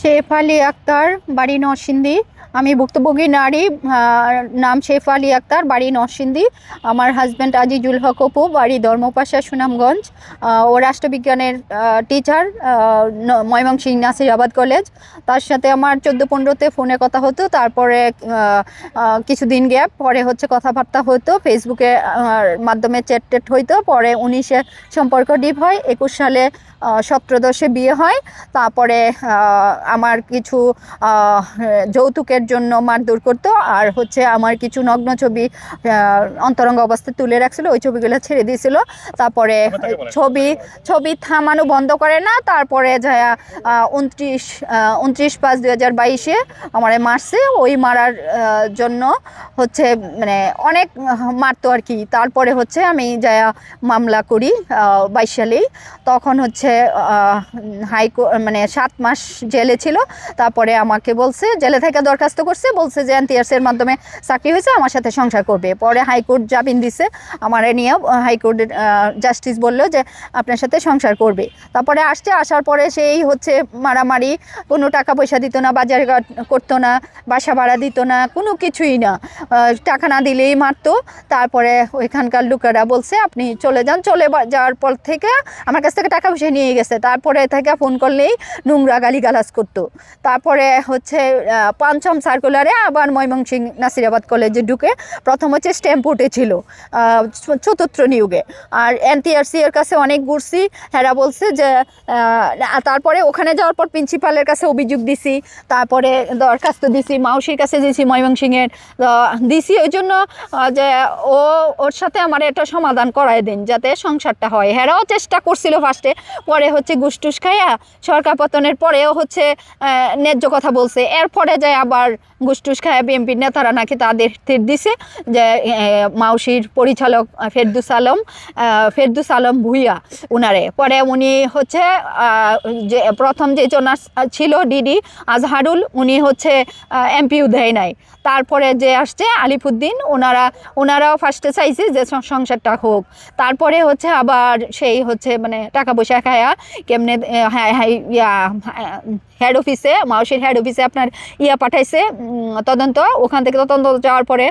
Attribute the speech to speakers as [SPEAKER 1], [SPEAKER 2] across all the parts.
[SPEAKER 1] Chef Ali Akter বাড়ি নরসিংদী। আমি ভুক্তভোগী নারী নাম শেফ আলী আক্তার বাড়ি নরসিংদী। আমার হাজব্যান্ড আজিজুল হক অপু বাড়ি ধর্মপাশা সুনামগঞ্জ। ও রাষ্ট্রবিজ্ঞানের টিচার ময়মনসিংহ নাসিরাবাদ কলেজ তার সাথে আমার চোদ্দ পনেরোতে ফোনে কথা হতো তারপরে কিছুদিন গ্যাপ পরে হচ্ছে কথাবার্তা হতো ফেসবুকে মাধ্যমে চ্যাট টেট হইতো পরে উনিশে সম্পর্ক ডিপ হয় একুশ সালে আহ, সপ্তদশে বিয়ে হয়। তারপরে আমার কিছু যৌতুকের জন্য মারধর করতো আর হচ্ছে আমার কিছু নগ্ন ছবি অন্তরঙ্গ অবস্থায় তুলে রাখছিল ওই ছবিগুলো ছেড়ে দিয়েছিল। তারপরে ছবি ছবি থামানো বন্ধ করে না তারপরে যা উনত্রিশ উনত্রিশ পাঁচ দুই হাজার বাইশে আমার মারছে। ওই মারার জন্য হচ্ছে মানে অনেক মারতো আর কি। তারপরে হচ্ছে আমি যা মামলা করি বাইশ সালেই। তখন হচ্ছে হাইকো মানে সাত মাস জেলে ছিল তারপরে আমাকে বলছে, জেলে থেকে দরখাস্ত করছে, বলছে যে এনটিআরসির মাধ্যমে চাকরি হয়েছে, আমার সাথে সংসার করবে। পরে হাইকোর্ট জামিন দিছে। আমার নিয়ে হাইকোর্টের জাস্টিস বলল যে আপনার সাথে সংসার করবে। তারপরে আসছে, আসার পরে সেই হচ্ছে মারামারি, কোনো টাকা পয়সা দিত না, বাজার করতো না, বাসা ভাড়া দিত না, কোনো কিছুই না। টাকা না দিলেই মারতো। তারপরে ওইখানকার লোকেরা বলছে, আপনি চলে যান। চলে যাওয়ার পর থেকে আমার কাছ থেকে টাকা পয়সা নিয়ে গেছে। তারপরে থেকে ফোন করলেই নোংরা গালি গালিগালাজ করতো। তারপরে হচ্ছে পঞ্চম সার্কুলারে আবার ময়মনসিংহ নাসিরাবাদ কলেজে ঢুকে প্রথম হচ্ছে স্ট্যাম্প উঠেছিল আহ, চতুর্থ নিয়োগে। আর এনটিআরসি এর কাছে অনেক ঘুরছি হেরা বলছে যে তারপরে ওখানে যাওয়ার পর প্রিন্সিপালের কাছে অভিযোগ দিছি তারপরে দরখাস্ত দিছি মাউসির কাছে দিছি ময়মনসিংহের আহ, দিছি ওই জন্য যে ও ওর সাথে আমার একটা সমাধান করায় দিন যাতে সংসারটা হয়। হেরাও চেষ্টা করছিল ফার্স্টে পরে হচ্ছে গুসটুস খাইয়া সরকার পতনের পরেও হচ্ছে ন্যায্য কথা বলছে। এরপরে যায় আবার গুসটুস খায়, বিএনপির নেতারা নাকি তাদের তীর দিছে যে মাউসির পরিচালক ফেরদুস আলম ফেরদুস আলম ভুইয়া উনারে। পরে উনি হচ্ছে যে, প্রথম যে জনা ছিল ডিডি আজহারুল, উনি হচ্ছে এমপিউ দেয় নাই। তারপরে যে আসছে আলিফুদ্দিন ওনারা ওনারাও ফার্স্টে চাইছে যে সংসারটা হোক। তারপরে হচ্ছে আবার সেই হচ্ছে মানে টাকা পয়সা খায়া কেমনে হ্যাঁ হ্যাঁ ইয়া হেড অফিসে মাউসির হেড অফিসে আপনার ইয়া পাঠাইছে তদন্ত। ওখান থেকে তদন্ত যাওয়ার পরে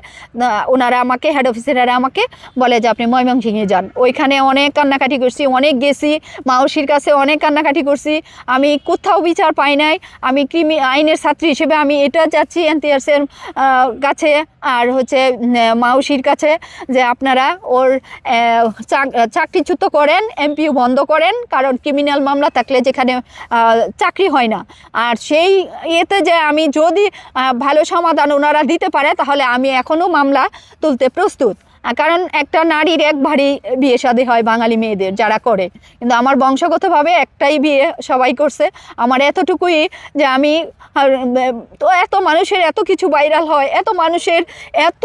[SPEAKER 1] ওনারা আমাকে হেড অফিসাররা আমাকে বলে যে, আপনি ময়মনসিংহে যান। ওইখানে অনেক কান্নাকাটি করছি, অনেক গেছি, মাউসির কাছে অনেক কান্নাকাটি করছি। আমি কোথাও বিচার পাই নাই, আমি ক্রিমি আইনের ছাত্রী হিসেবে আমি এটা যাচ্ছি এনটিআরসের কাছে, আর হচ্ছে মাউসির কাছে যে, আপনারা ওর চাকরিচ্যুত করেন এমপিউ বন্ধ করেন, কারণ ক্রিমিনাল মামলা থাকলে যেখানে চাকরি হয় না। আর সেই ইয়েতে যে আমি যদি ভালো সমাধান ওনারা দিতে পারে, তাহলে আমি এখনও মামলা তুলতে প্রস্তুত। কারণ একটা নারীর এক ভারী বিয়ে শাদী হয় বাঙালি মেয়েদের যারা করে। কিন্তু আমার বংশগতভাবে একটাই বিয়ে সবাই করছে। আমার এতটুকুই যে আমি তো এত মানুষের এত কিছু ভাইরাল হয়, এত মানুষের এত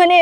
[SPEAKER 1] মানে